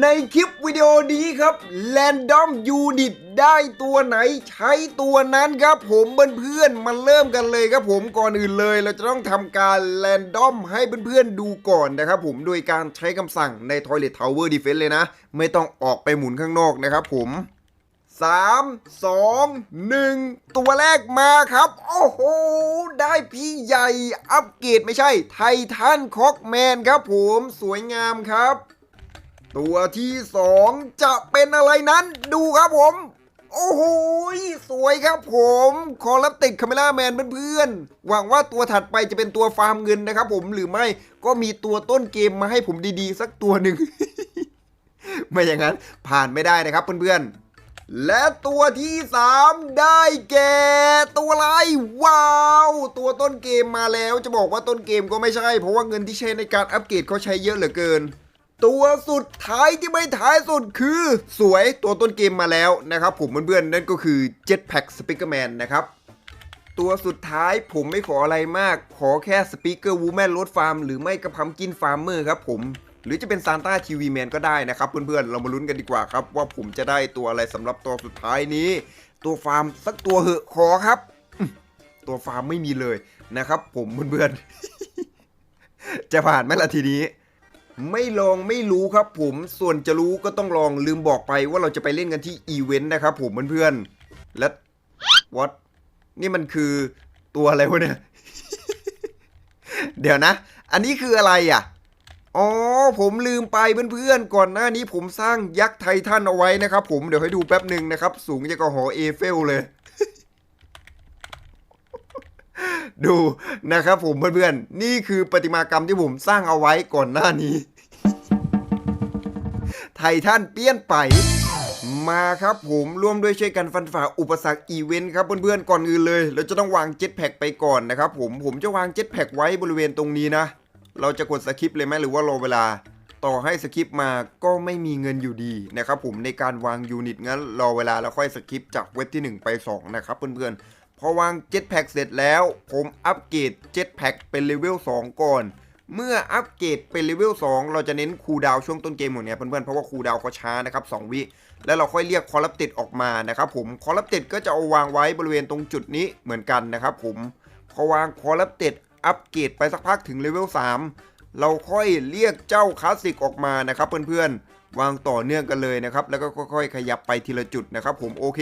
ในคลิปวิดีโอนี้ครับ Random Unit ได้ตัวไหนใช้ตัวนั้นครับผมเพื่อนๆมาเริ่มกันเลยครับผมก่อนอื่นเลย เราจะต้องทำการ Random ให้เพื่อนๆดูก่อนนะครับผมโดยการใช้คำสั่งใน Toilet Tower Defense เลยนะ ไม่ต้องออกไปหมุนข้างนอกนะครับผม 3 2 1 ตัวแรกมาครับ โอ้โห ได้พี่ใหญ่อัปเกรดไม่ใช่ ไททันคอกแมนครับผมสวยงามครับ ตัวที่สองจะเป็นอะไรนั้นดูครับผม โอ้โหสวยครับผมคอรับติดคาเมล่าแมนเพื่อนๆหวังว่าตัวถัดไปจะเป็นตัวฟาร์มเงินนะครับผมหรือไม่ก็มีตัวต้นเกมมาให้ผมดีๆ สักตัวหนึ่งไม่อย่างนั้นผ่านไม่ได้นะครับเพื่อนๆและตัวที่ 3 ได้แก่ตัวอะไรว้าว ตัวต้นเกมมาแล้วจะบอกว่าต้นเกมก็ไม่ใช่ เพราะว่าเงินที่ใช้ในการอัปเกรดเขาใช้เยอะเหลือเกิน ตัวสุดท้ายที่ไม่ท้ายสุดคือสวยตัวต้นเกมมาแล้วนะครับผมเพื่อนๆ นั่นก็คือ Jetpack Speakerman นะครับตัวสุดท้ายผมไม่ขออะไรมาก ขอแค่สปีกเกอร์วูแมนรถฟาร์มหรือไม่กระพัมกินฟาร์มเมอร์ครับผมหรือจะเป็นซานต้าทีวีแมนก็ได้นะครับเพื่อนๆ เรามาลุ้นกันดีกว่าครับ ว่าผมจะได้ตัวอะไรสำหรับตัวสุดท้ายนี้ ตัวฟาร์มสักตัวเหอะขอครับ ตัวฟาร์มไม่มีเลยนะครับ ผมเพื่อนๆจะผ่านไหมล่ะทีนี้ ไม่ลองไม่รู้ครับผมส่วนจะรู้ก็ต้องลองลืมบอกไปว่าเราจะไปเล่นกันที่อีเวนต์นะครับผมเพื่อนๆและ what นี่มันคือตัวอะไรวะเนี่ย เดี๋ยวนะ อันนี้คืออะไรอะอ๋อผมลืมไปเพื่อนๆ ก่อนหน้านี้ผมสร้างยักษ์ไททันเอาไว้นะครับผมเดี๋ยวให้ดูแป๊บหนึ่งนะครับ สูงจะกระหอเอเฟลเลย ดูนะครับผมเพื่อนๆ นี่คือประติมากรรมที่ผมสร้างเอาไว้ก่อนหน้านี้ ไททันเปี้ยนไปมาครับผมร่วมด้วยช่วยกันฟันฝ่าอุปสรรคอีเวนต์ครับเพื่อนๆก่อนอื่นเลย เราจะต้องวางเจ็ตแพ็กไปก่อนนะครับผมผมจะวางเจ็ตแพ็กไว้บริเวณตรงนี้นะ เราจะกดสคริปเลยไหมหรือว่ารอเวลา ต่อให้สคริปมาก็ไม่มีเงินอยู่ดีนะครับผมในการวางยูนิตงั้นรอเวลาแล้วค่อยสคริปจากเว็บที่ 1 ไป 2 นะครับเพื่อนๆ พอวางเจ็ตแพ็กเสร็จแล้ว ผมอัปเกรดเจ็ตแพ็กเป็นเลเวล2 ก่อน เมื่ออัปเกรดเป็นเลเวล2 เราจะเน้นคูลดาวช่วงต้นเกมหมดเนี่ยเพื่อนๆเพราะว่าคูลดาวเขาช้านะครับ2วิแล้วเราค่อยเรียกคอรัปติดออกมานะครับผมคอรัปติดก็จะเอาวางไว้บริเวณตรงจุดนี้เหมือนกันนะครับผมพอวางคอร์รัปติดอัปเกรดไปสักพักถึงเลเวล3เราค่อยเรียกเจ้าคลาสสิกออกมานะครับเพื่อนๆวางต่อเนื่องกันเลยนะครับแล้วก็ค่อยๆ ขยับไปทีละจุดนะครับผมโอเค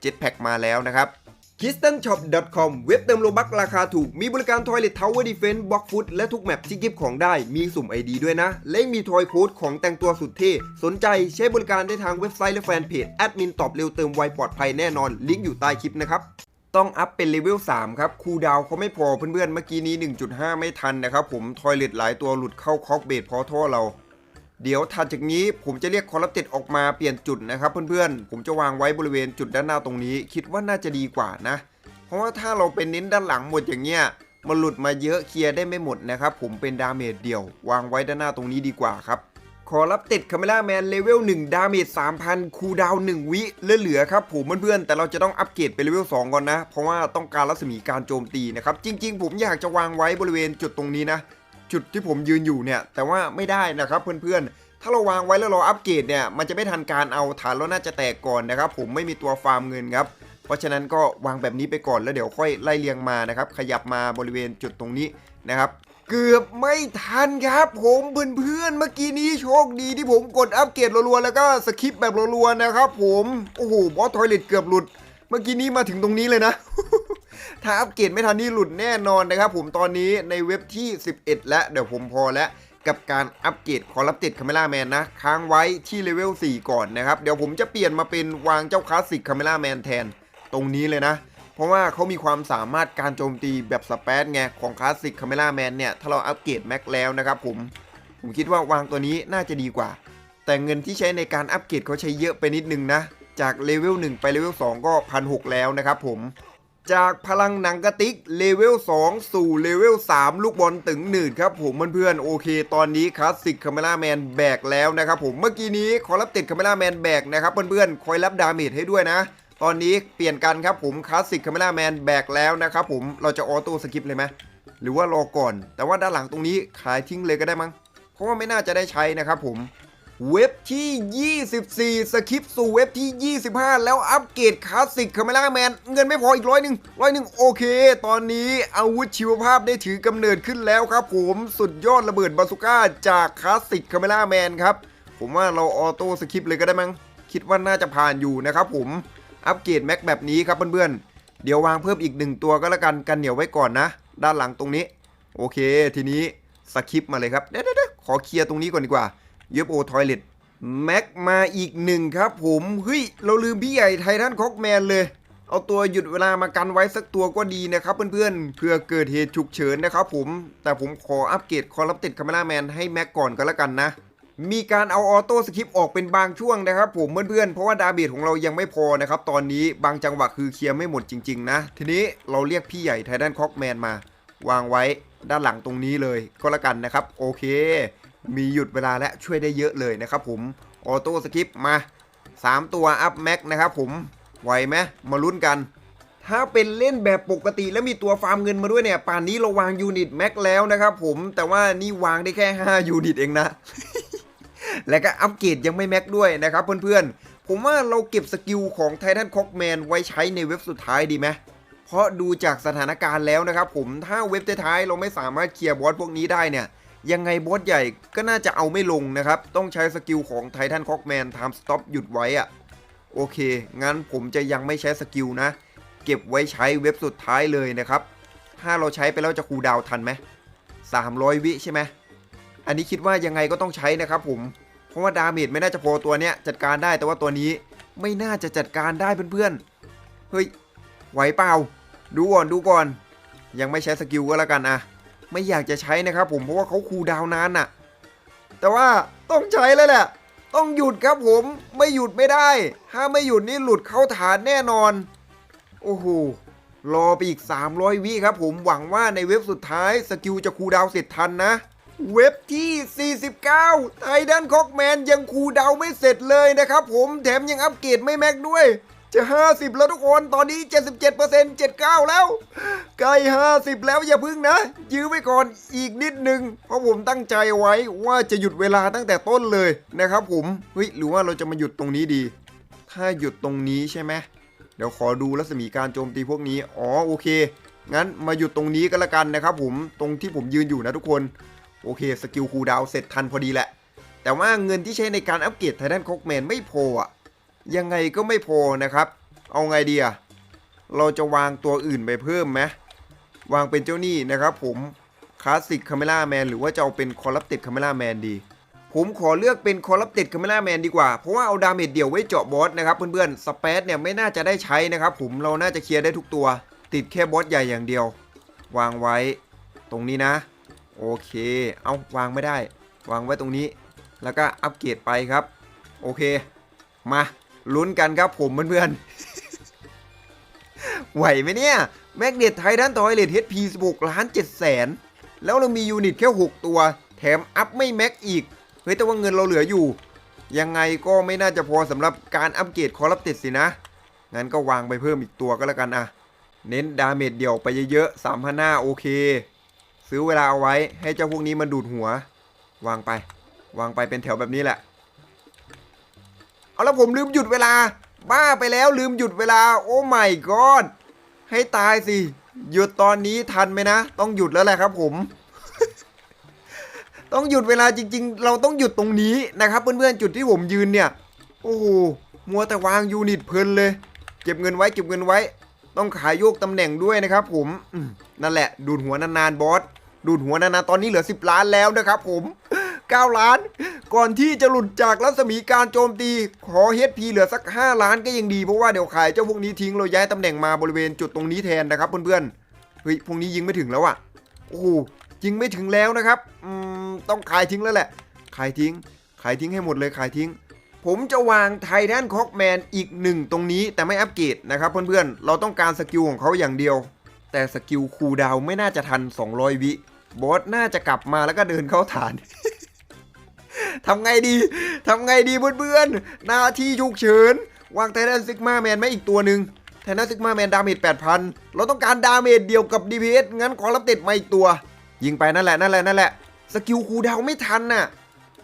เจ็ตแพ็กมาแล้วนะครับ k i s t e n s h o p c o m เว็บเติมโลบักราคาถูก มีบริการ Toilet Tower Defense Block Foot และทุกแมปที่กิฟของได้ มีสุ่ม ID ด้วยนะ และมีทอยโค้ดของแต่งตัวสุดเท่ สนใจใช้บริการได้ทางเว็บไซต์และแฟนเพจ แอดมินตอบเร็วเติมไวปลอดภัยแน่นอน ลิงก์อยู่ใต้คลิปนะครับต้องอัพเป็นเลเวล 3 ครับ คูดาวเขาไม่พอเพื่อนๆเมื่อกี้นี้ 1.5 ไม่ทันนะครับผม ทอยเลตหลายตัวหลุดเข้าคอกเบดพอท่อเรา เดี๋ยวถัดจากนี้ผมจะเรียกคอร์รัปติดออกมาเปลี่ยนจุดนะครับเพื่อนๆ ผมจะวางไว้บริเวณจุดด้านหน้าตรงนี้ คิดว่าน่าจะดีกว่านะ เพราะว่าถ้าเราเป็นเน้นด้านหลังหมดอย่างเงี้ยมันหลุดมาเยอะเคลียร์ได้ไม่หมดนะครับผมเป็นดาเมจเดี่ยว วางไว้ด้านหน้าตรงนี้ดีกว่าครับขอรับติดคาเมล่าแมนเลเวล1ดาเมจ3,000 คูลดาวน์1วิเหลือๆครับผมเพื่อนๆ แต่เราจะต้องอัปเกรดไปเลเวล2ก่อนนะ เพราะว่าต้องการรัศมีการโจมตีนะครับ จริงๆ ผมอยากจะวางไว้บริเวณจุดตรงนี้นะ จุดที่ผมยืนอยู่เนี่ย แต่ว่าไม่ได้นะครับเพื่อนๆ ถ้าเราวางไว้แล้วราอัปเกรดเนี่ยมันจะไม่ทันการเอาฐานเราน่าจะแตกก่อนนะครับ ผมไม่มีตัวฟาร์มเงินครับ เพราะฉะนั้นก็วางแบบนี้ไปก่อนแล้วเดี๋ยวค่อยไล่เรียงมานะครับ ขยับมาบริเวณจุดตรงนี้นะครับเกือบไม่ทันครับผมเพื่อนๆเมื่อกี้นี้โชคดีที่ผมกดอัปเกรดรัวๆแล้วก็สคิปแบบรัวๆนะครับผม โอ้โหบอสทอยเลตเกือบหลุด เมื่อกี้นี้มาถึงตรงนี้เลยนะ ถ้าอัปเกรดไม่ทันนี่หลุดแน่นอนนะครับผมตอนนี้ในเว็บที่ 11 แล้วเดี๋ยวผมพอแล้วกับการอัปเกรดคอรับติดคาเมล่าแมนนะ ค้างไว้ที่เลเวล 4 ก่อนนะครับ เดี๋ยวผมจะเปลี่ยนมาเป็นวางเจ้าคลาสสิกคาเมล่าแมนแทนตรงนี้เลยนะ เพราะว่าเขามีความสามารถการโจมตีแบบสเปซไง ของคลาสสิกคาเมล่าแมนเนี่ย ถ้าเราอัปเกรดแม็กแล้วนะครับผม ผมคิดว่าวางตัวนี้น่าจะดีกว่า แต่เงินที่ใช้ในการอัปเกรดเขาใช้เยอะไปนิดนึงนะ จากเลเวล 1 ไปเลเวล 2 ก็พันหแล้วนะครับผม จากพลังหนังกระติกเลเวล 2 สู่เลเวล 3 ลูกบอลตึงหนืดครับผมเพื่อนๆโอเค ตอนนี้คลาสสิกคาเมล่าแมนแบกแล้วนะครับผมเมื่อกี้นี้ขอรับติดคาเมล่าแมนแบกนะครับเพื่อนๆคอยรับดาเมจให้ด้วยนะ ตอนนี้เปลี่ยนกันครับผมคลาสสิกคาเมล่าแมนแบกแล้วนะครับผมเราจะออโต้สกิปเลยไหมหรือว่ารอก่อน แต่ว่าด้านหลังตรงนี้ขายทิ้งเลยก็ได้มั้งเพราะว่าไม่น่าจะได้ใช้นะครับผม เว็บที่ 24 สคริปต์สู่เว็บที่ 25 แล้วอัปเกรดคลาสสิกคาเมล่าแมน เงินไม่พออีกร้อยหนึ่งร้อยหนึ่งโอเค ตอนนี้อาวุธชีวภาพได้ถือกำเนิดขึ้นแล้วครับผมสุดยอดระเบิดบาสุก้าจากคลาสสิกคาเมล่าแมนครับ ผมว่าเราออโต้สคริปต์เลยก็ได้มั้ง คิดว่าน่าจะผ่านอยู่นะครับผม อัปเกรดแม็กแบบนี้ครับเพื่อนๆ เดี๋ยววางเพิ่มอีกหนึ่งตัวก็แล้วกันกันเหนียวไว้ก่อนนะ ด้านหลังตรงนี้ โอเค ทีนี้สคริปต์มาเลยครับเดี๋ยวๆๆขอเคลียร์ตรงนี้ก่อนดีกว่า UFO Toilet แม็กมาอีกหนึ่งครับผมเฮ้ยเราลืมพี่ใหญ่ไททันคอกแมนเลย เอาตัวหยุดเวลามากันไว้สักตัวก็ดีนะครับเพื่อนๆเพื่อเกิดเหตุฉุกเฉินนะครับผม แต่ผมขออัปเกรดคอรับติดคาเมล่าแมนให้แม็กก่อนก็แล้วกันนะ มีการเอาออโต้สคริปต์ออกเป็นบางช่วงนะครับผมเพื่อนๆเพราะว่าดาเมจของเรายังไม่พอนะครับตอนนี้บางจังหวะคือเคลียร์ไม่หมดจริง ๆ นะ ทีนี้เราเรียกพี่ใหญ่ไททันคอกแมนมาวางไว้ด้านหลังตรงนี้เลยก็แล้วกันนะครับ โอเค มีหยุดเวลาและช่วยได้เยอะเลยนะครับผมออโต้สคริปมา 3 ตัวอัพแม็กนะครับผมไหวไหมมาลุ้นกัน ถ้าเป็นเล่นแบบปกติแล้วมีตัวฟาร์มเงินมาด้วยเนี่ย ป่านนี้เราวางยูนิตแม็กแล้วนะครับผมแต่ว่านี่วางได้แค่ 5 ยูนิตเองนะ และก็อัปเกรดยังไม่แม็กด้วยนะครับเพื่อนๆ ผมว่าเราเก็บสกิลของไททันคอกแมนไว้ใช้ในเว็บสุดท้ายดีไหมเพราะดูจากสถานการณ์แล้วนะครับผมถ้าเว็บท้ายเราไม่สามารถเคลียร์บอสพวกนี้ได้เนี่ย ยังไงบอสใหญ่ก็น่าจะเอาไม่ลงนะครับ ต้องใช้สกิลของไททันคอกแมนทำสต็อปหยุดไว้อะโอเค งั้นผมจะยังไม่ใช้สกิลนะ เก็บไว้ใช้เว็บสุดท้ายเลยนะครับ ถ้าเราใช้ไปแล้วจะคูดาวทันไหม300 วิใช่ไหมอันนี้คิดว่ายังไงก็ต้องใช้นะครับผม เพราะว่าดาเมจไม่น่าจะพอตัวเนี้ยจัดการได้แต่ว่าตัวนี้ไม่น่าจะจัดการได้เพื่อนๆ เฮ้ย ไหวเปล่า ดูก่อนดูก่อน ยังไม่ใช้สกิลก็แล้วกันอะ ไม่อยากจะใช้นะครับผมเพราะว่าเขาคูลดาวนานน่ะแต่ว่าต้องใช้แล้วแหละ ต้องหยุดครับผมไม่หยุดไม่ได้ ถ้าไม่หยุดนี่หลุดเข้าฐานแน่นอน โอ้โหรอไปอีก 300 วิครับผมหวังว่าในเว็บสุดท้ายสกิลจะคูดาวเสร็จทันนะ เว็บที่ 49 ไทดันคอกแมนยังคูดาวไม่เสร็จเลยนะครับผมแถมยังอัปเกรดไม่แม็กด้วย จะ 50 แล้วทุกคน ตอนนี้ 77% 79 แล้ว ใกล้ 50 แล้วอย่าพึ่งนะ ยื้อไว้ก่อนอีกนิดนึง เพราะผมตั้งใจไว้ว่าจะหยุดเวลาตั้งแต่ต้นเลยนะครับผมเฮ้ยหรือว่าเราจะมาหยุดตรงนี้ดี ถ้าหยุดตรงนี้ใช่ไหมเดี๋ยวขอดูรัศมีการโจมตีพวกนี้ อ๋อโอเค งั้นมาหยุดตรงนี้ก็แล้วกันนะครับผม ตรงที่ผมยืนอยู่นะทุกคน โอเคสกิลคูดาวเสร็จทันพอดีแหละ แต่ว่าเงินที่ใช้ในการอัปเกรดไททันคอกแมนไม่พออะ ยังไงก็ไม่พอนะครับ เอาไงดีอะเราจะวางตัวอื่นไปเพิ่มไหมวางเป็นเจ้าหนี่นะครับผมคลาสสิกคาเมล่าแมนหรือว่าจะเอาเป็นคอร์รัปติดคาเมล่าแมนดี ผมขอเลือกเป็นคอร์รัปติดคาเมล่าแมนดีกว่า เพราะว่าเอาดาเมจเดี่ยวไว้เจาะบอสนะครับเพื่อนๆสเปซเนี่ยไม่น่าจะได้ใช้นะครับผมเราน่าจะเคลียร์ได้ทุกตัว ติดแค่บอสใหญ่อย่างเดียว วางไว้ ตรงนี้นะ โอเค เอาวางไม่ได้ วางไว้ตรงนี้ แล้วก็อัปเกรดไปครับ โอเค มา ลุ้นกันครับผมเพื่อนๆ ไหวไหมเนี่ย แมกเนตไททันทอยเลทเฮดพี16ล้าน7แสนแล้วเรามียูนิตแค่ 6 ตัว แถมอัพไม่แม็กอีก เฮ้ยแต่ว่าเงินเราเหลืออยู่ ยังไงก็ไม่น่าจะพอสำหรับการอัปเกรดคอรับติดสินะ งั้นก็วางไปเพิ่มอีกตัวก็แล้วกันอะเน้นดาเมจเดี่ยวไปเยอะๆ3 5 0 0โอเค ซื้อเวลาเอาไว้ให้เจ้าพวกนี้มันดูดหัว วางไป วางไปเป็นแถวแบบนี้แหละ เอาแล้วผมลืมหยุดเวลา บ้าไปแล้วลืมหยุดเวลา โอ้ไม่กอดให้ตายสิ หยุดตอนนี้ทันไหมนะ ต้องหยุดแล้วแหละครับผม ต้องหยุดเวลาจริง ๆ เราต้องหยุดตรงนี้นะครับ เพื่อนๆจุดที่ผมยืนเนี่ย โอ้โหมัวแต่วางยูนิตเพลินเลย เก็บเงินไว้เก็บเงินไว้ ต้องขายโยกตำแหน่งด้วยนะครับผมนั่นแหละ ดูดหัวนานๆบอสดูดหัวนานๆตอนนี้เหลือ 10 ล้านแล้วนะครับผม 9 ล้าน ก่อนที่จะหลุดจากรัศมีการโจมตี ขอเฮดพีเหลือสัก 5 ล้านก็ยังดี เพราะว่าเดี๋ยวขายเจ้าพวกนี้ทิ้งเราย้ายตำแหน่งมาบริเวณจุดตรงนี้แทนนะครับเพื่อนๆเฮ้ยพวกนี้ยิงไม่ถึงแล้วอะโอ้โหยิงไม่ถึงแล้วนะครับอืมต้องขายทิ้งแล้วแหละ ขายทิ้ง ขายทิ้งให้หมดเลยขายทิ้ง ผมจะวางไททันคอกแมนอีกหนึ่งตรงนี้แต่ไม่อัปเกรดนะครับเพื่อนๆเราต้องการสกิลของเขาอย่างเดียว แต่สกิลคูดาวไม่น่าจะทัน 200 วิบอสน่าจะกลับมาแล้วก็เดินเข้าฐาน ทำไงดีทำไงดีเพื่อนๆหน้าที่ฉุกเฉินวางไททันซิกมาแมนไม่อีกตัวหนึ่งไททันซิกมาแมนดาเมจ8,000 เราต้องการดาเมจเดียวกับ DPS งั้นขอรับเด็ดมาอีกตัว ยิงไปนั่นแหละนั่นแหละนั่นแหละสกิลคูดาวไม่ทันน่ะ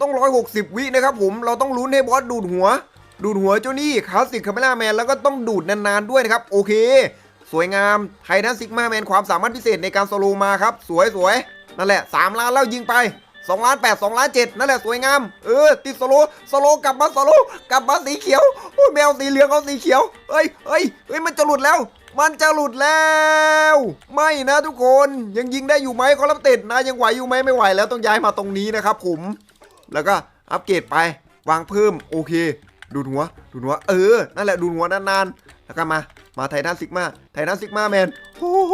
ต้อง 160 วินะครับผมเราต้องลุ้นให้บอสดูดหัว ดูดหัวเจ้านี่คลาสสิกคาเมล่าแมนแล้วก็ต้องดูดนานๆด้วยนะครับ โอเค สวยงามไททันซิกมาแมนความสามารถพิเศษในการโซโลมาครับ สวยสวยนั่นแหละ 3 ล้านแล้วยิงไป 2ล้าน8 2ล้าน7นั่นแหละสวยงาม เออ ติดโซโลโซโลกลับมาโซโลกลับมาสีเขียวโอ้ยแมวสีเหลืองเอาสีเขียวเฮ้ยเฮ้ยเฮ้ยมันจะหลุดแล้วมันจะหลุดแล้ว ไม่นะทุกคนยังยิงได้อยู่ไหมคอลัมต็ดนะยังไหวอยู่ไหมไม่ไหวแล้วต้องย้ายมาตรงนี้นะครับผม แล้วก็อัปเกรดไปวางเพิ่มโอเค ดูดหัวดูดหัว เออ นั่นแหละดูดหัวนานๆแล้วก็มา มาไททันซิกมาไททันซิกมาแมนโอ้โห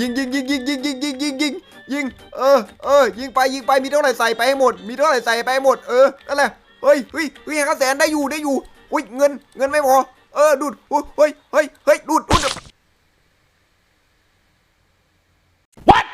ยิงยิงยิงยิงยิงยิงยิงยิงยิงยิงเออเออยิงไปยิงไปมีเท่าไหร่ใส่ไปให้หมด มีเท่าไหร่ใส่ไปหหมดเออนั่นแหละเฮ้ยเฮ้ยเฮ้ยห้าแสนได้อยู่ได้อยู่อุ้ยเงินเงินไม่พอเออดูดเฮ้ยเฮ้ยเฮ้ยดูดดูด What